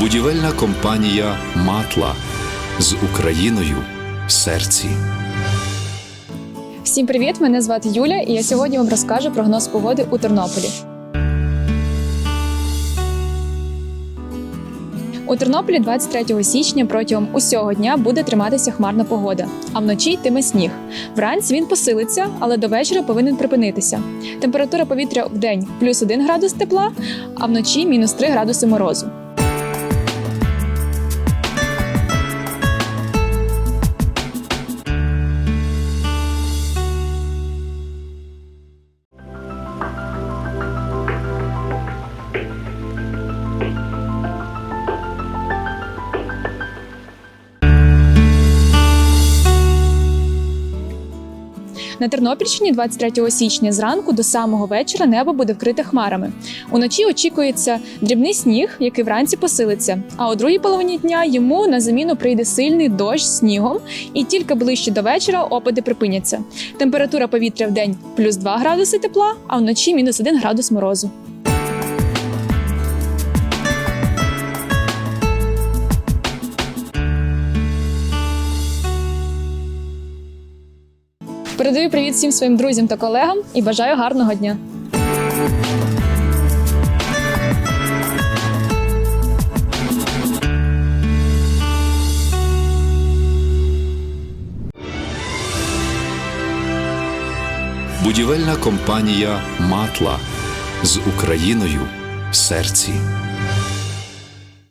Будівельна компанія Матла з Україною в серці. Всім привіт! Мене звати Юля, і я сьогодні вам розкажу прогноз погоди у Тернополі. У Тернополі 23 січня протягом усього дня буде триматися хмарна погода, а вночі йтиме сніг. Вранці він посилиться, але до вечора повинен припинитися. Температура повітря в день плюс 1 градус тепла, а вночі мінус 3 градуси морозу. На Тернопільщині 23 січня зранку до самого вечора небо буде вкрите хмарами. Уночі очікується дрібний сніг, який вранці посилиться. А у другій половині дня йому на заміну прийде сильний дощ з снігом, і тільки ближче до вечора опади припиняться. Температура повітря в день плюс 2 градуси тепла, а вночі мінус 1 градус морозу. Передаю привіт всім своїм друзям та колегам і бажаю гарного дня. Будівельна компанія Матла з Україною в серці.